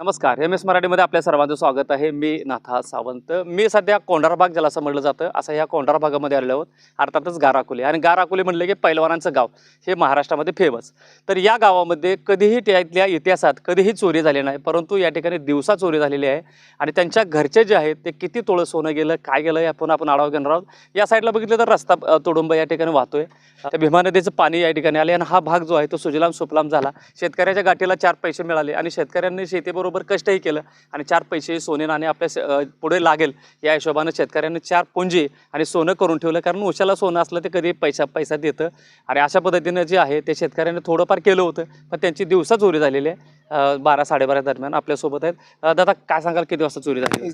नमस्कार M S मराठीमध्ये आपल्या सर्वांचं स्वागत आहे. मी नाथा सावंत. मी सध्या कोंढारबाग भाग ज्याला असं म्हटलं जातं असं ह्या कोंढार भागामध्ये आलेलो आहोत अर्थातच गाराकुले. आणि गाराकुले म्हटलं की पैलवानांचं गाव हे महाराष्ट्रामध्ये फेमस. तर या गावामध्ये कधीही त्यातल्या इतिहासात कधीही चोरी झाली नाही परंतु या ठिकाणी दिवसा चोरी झालेली आहे. आणि त्यांच्या घरचे जे आहेत ते किती तोळं सोनं गेलं काय गेलं यातून आपण आढावा घेणार आहोत. या साईडला बघितलं तर रस्ता तुडुंब या ठिकाणी वाहतोय. त्या भीमा नदीचं पाणी या ठिकाणी आले आणि हा भाग जो आहे तो सुजलाम सुफलाम झाला. शेतकऱ्याच्या गाठीला चार पैसे मिळाले आणि शेतकऱ्यांनी शेतीबरोबर कष्टही केलं आणि चार पैसे सोने नाणे आपल्या पुढे लागेल या हिशोबानं शेतकऱ्यांनी चार पुंजी आणि सोनं करून ठेवलं. कारण उशाला सोनं असलं ते कधी पैसा पैसा देतं. आणि अशा पद्धतीनं जे आहे ते शेतकऱ्यांनी थोडंफार केलं होतं. पण त्यांची दिवसा चोरी झालेली आहे. बारा साडेबारा दरम्यान आपल्यासोबत आहेत. दादा काय सांगाल? किती वाजता चोरी झाली?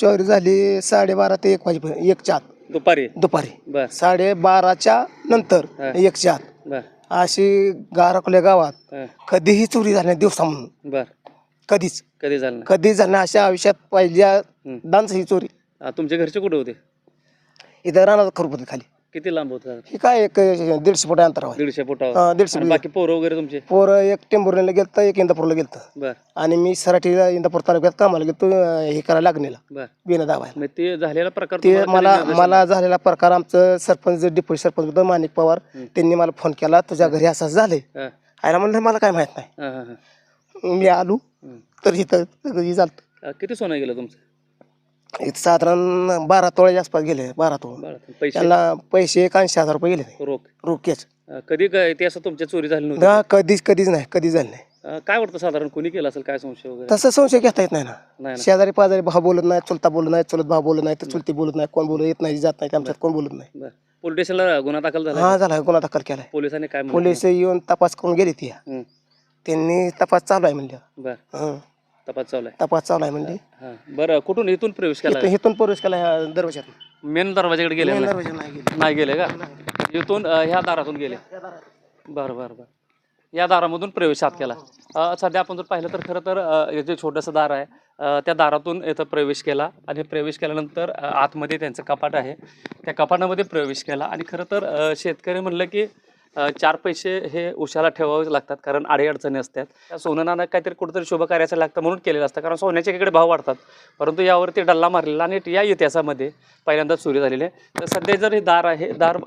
चोरी झाली साडेबारा ते एक वाजेपर्यंत एकच्या आत दुपारी? दुपारी. बर. साडेबाराच्या नंतर. एकच्या आत बर. अशी गारकल्या गावात कधीही चोरी झाली दिवसा म्हणून. कधीच. कधी झालं नाही? कधीच अशा आयुष्यात पहिल्या हं. दांच ही चोरी. अ, तुमचे घरचे कुठे होते? इथं राहणार खरपत खाली. किती लांब होत ही काय एक दीडशे फुट अंतरावर दीडशे फुटावर. हा, दीडशे आणि फुट. बाकी पोरं वगैरे तुमचे? पोरं एक टेंभुर्णीला गेलं एक इंदापूरला गेलं बर. आणि मी सराठीला इंदापूर तालुक्यात कामाला गेलो हे करायला लागणीला बर. बिना मग ते झालेला प्रकार ते तुम्हाला मला कधी मला झालेला प्रकार आमचं सरपंच डिप्युटी सरपंच होतं माणिक पवार. त्यांनी मला फोन केला तुझ्या घरी असं असं झालंय. हा, आयला म्हणलं मला काय माहीत नाही. हा, हा, हा. मी आलो. तर इथं अ, किती सोनं गेलं तुमचं? इथं साधारण बारा तोळ्याच्या आसपास गेले. बारा तोळ. बरं पैसे? त्यांना पैसे एक ऐंशी हजार रुपये गेले. रोख. अ, कधी काय ते असं तुमच्या चोरी झाली नव्हती? कधीच कधीच नाही कधीच झालं नाही. अ, काय वाटतं साधारण? कोणी केलं असेल? काय संशय वगैरे? तसं संशय घेता येत नाही ना. नाही ना. शेजारी पाजारी भाव बोलत नाही चुलता बोलत नाही चुलत भाव बोलत नाही तर चुलती बोलत नाही कोण बोलत येत नाही जात नाही आमच्यात कोण बोलत नाही. बरं. पोलीस स्टेशनला गुन्हा दाखल झाला हा झाला गुन्हा दाखल केलाय. पोलिसांनी काय म्हणलं? पोलीस येऊन तपास करून गेली ती. हं, त्यांनी तपास चालू आहे म्हणलं. बरं. हं. तपास चालू आहे. तपास चालू आहे म्हणली. हा. बरं कुठून? इथून प्रवेश केला? इथं- इथून प्रवेश केला ह्या दरवाज्यात मेन दरवाजाकडे गेले मेन दरवाजा नाही गेली. नाही गेले का? इथून अ, ह्या दारातून गेले? बरं बरं बरं. या दारामधून प्रवेश हात केला. अ, सध्या आपण जर पाहिलं तर खरं तर अ, हे जे छोटंसं दार आहे अ, त्या दारातून इथं प्रवेश केला आणि प्रवेश केल्यानंतर अ, आतमध्ये त्यांचं कपाट आहे. त्या कपाटामध्ये प्रवेश केला आणि खरं तर अ, शेतकरी म्हणलं की चार पैसे हे उशाला ठेवावेच लागतात कारण अडीअडचणी असतात. त्या सोनं नाणं काहीतरी कुठेतरी शुभ कार्याचं लागतं म्हणून केलेलं असतं कारण सोन्याचे इकडे भाव वाढतात. परंतु यावरती डल्ला मारलेला आणि या इतिहासामध्ये पहिल्यांदा सुरू झालेली आहे. तर सध्या जर हे दार आहे दार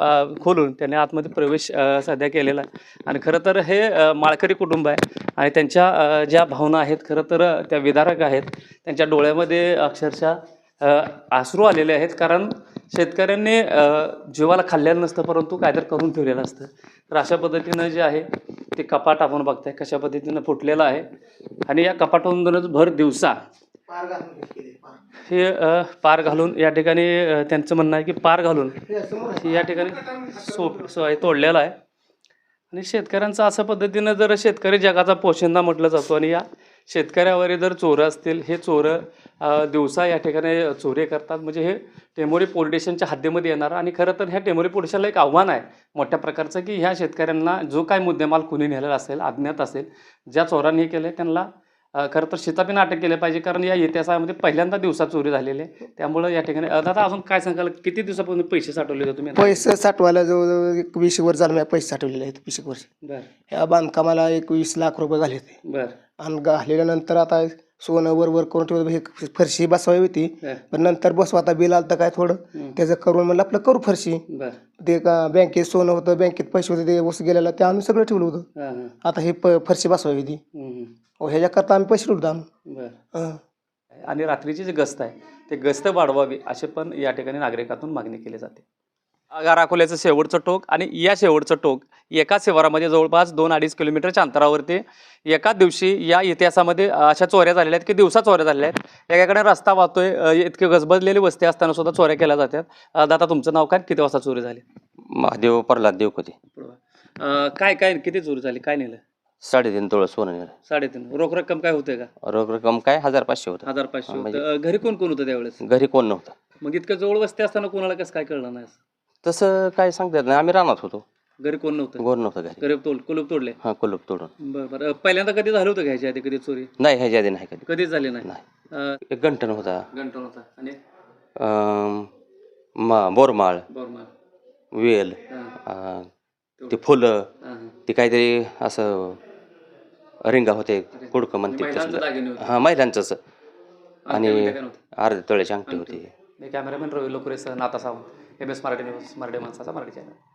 खोलून त्याने आतमध्ये प्रवेश सध्या केलेला आहे. आणि खरं तर हे माळकरी कुटुंब आहे आणि त्यांच्या ज्या भावना आहेत खरं तर त्या विदारक आहेत. त्यांच्या डोळ्यामध्ये अक्षरशः आसरू आलेले आहेत कारण शेतकऱ्यांनी जीवाला खाल्लेलं नसतं परंतु काहीतरी करून ठेवलेलं असतं. तर अशा पद्धतीनं जे आहे ते कपाट आपण बघताय कशा पद्धतीनं फुटलेलं आहे. आणि या कपाटामधूनच भर दिवसा हे पार. घालून या ठिकाणी त्यांचं म्हणणं आहे की पार घालून हे या ठिकाणी सोप सो आहे तोडलेला आहे. आणि शेतकऱ्यांचं असं पद्धतीनं जर शेतकरी जगाचा पोशिंदा म्हटलं जातो आणि या शेतकऱ्यावर जर चोरं असतील हे चोरं दिवसा या ठिकाणी चोरी करतात. म्हणजे हे टेमोरी पोलीस हद्दीमध्ये येणार आणि खरं तर ह्या टेमोरी पोलीस एक आव्हान आहे मोठ्या प्रकारचं की ह्या शेतकऱ्यांना जो काय मुद्देमाल कुणी नेलेला असेल अज्ञात असेल ज्या चोरांनी हे केलं आहे त्यांना खरं तर शितापीनं अटक केले पाहिजे कारण या इतिहासामध्ये पहिल्यांदा दिवसा चोरी झालेली आहे. त्यामुळं या ठिकाणी दादा अजून काय सांगाल? किती दिवसापासून पैसे साठवले होते तुम्ही पैसे साठवायला जवळजवळ एक वीस वर्ष झालं पैसे साठवलेले आहेत वीस एक वर्ष. बरं. ह्या बांधकामाला एक वीस लाख रुपये घाले होते. बरं. आणि घातलेल्यानंतर आता सोनं वर वर करून ठेवलं हे फरशी बसवावी होती. पण नंतर बसवा आता बिल आलं तर काय थोडं. त्याचं करून म्हणलं आपलं करू फरशी. बरं. ते का बँकेत सोनं होतं बँकेत पैसे होते ते वस्तू गेलेला ते आम्ही सगळं ठेवलं होतं. आता हे फरशी बसवावी होती. हं, ह्याच्याकरता आम्ही पैसे ठेवतो आम्ही. बरं. हं. आणि रात्रीची जी गस्त आहे ते गस्त वाढवावी असे पण या ठिकाणी नागरिकातून मागणी केली जाते. आगार अकोल्याचं शेवटचं टोक आणि या शेवटचं टोक एका शिवारामध्ये जवळपास दोन अडीच किलोमीटरच्या अंतरावरती एकाच दिवशी या इतिहासामध्ये अशा चोऱ्या झालेल्या आहेत की दिवसा चोऱ्या झालेल्या आहेत. एकाकडे रस्ता वाहतोय अ, इतके गजबजलेली वस्ती असताना सुद्धा चोऱ्या केल्या जातात. अ, दादा तुमचं नाव काय? किती वाजता चोरी झाली? महादेव प्रल्हाद देवकते काय काय किती चोरी झाली? काय नेलं? साडेतीन तोळं सोनं नेलं साडेतीन. रोख रक्कम काय होते का? रोख रक्कम काय? हजार पाचशे होतं. हजार पाचशे हा, म्हणजे- होतं. अ, घरी कोण कोण होतं त्यावेळेस? घरी कोण नव्हतं. मग इतकं जवळ वस्ती असताना कोणाला कसं काय कळलं नाही? तसं काय सांगता येत नाही. आम्ही रानात होतो. घरी कोण नव्हतं? गोर नव्हतं घरी. गरीब तोड कुलूप तोडले? हा कुलूप तोडून. बरं बरं. पहिल्यांदा कधी झालं होतं घ्यायच्या आधी कधी चोरी? नाही ह्याच्या आधी नाही कधी. कधीच झाली नाही? नाही. अं, एक गंठन होता. गंठण होता. आणि? अं, मा बोरमाळ. बरं वेल. हां. अं, ते फुलं. ते काहीतरी असं रिंगा होते कुडकं म्हणते होते. हा महिलांचंच आणि? अर्ध्या तळ्याची अंगठी होती. मी कॅमेरामॅन रवी लोकरेसह नाता Sawant. M S Marathi news Marathi माणसाचा मराठी चॅनल.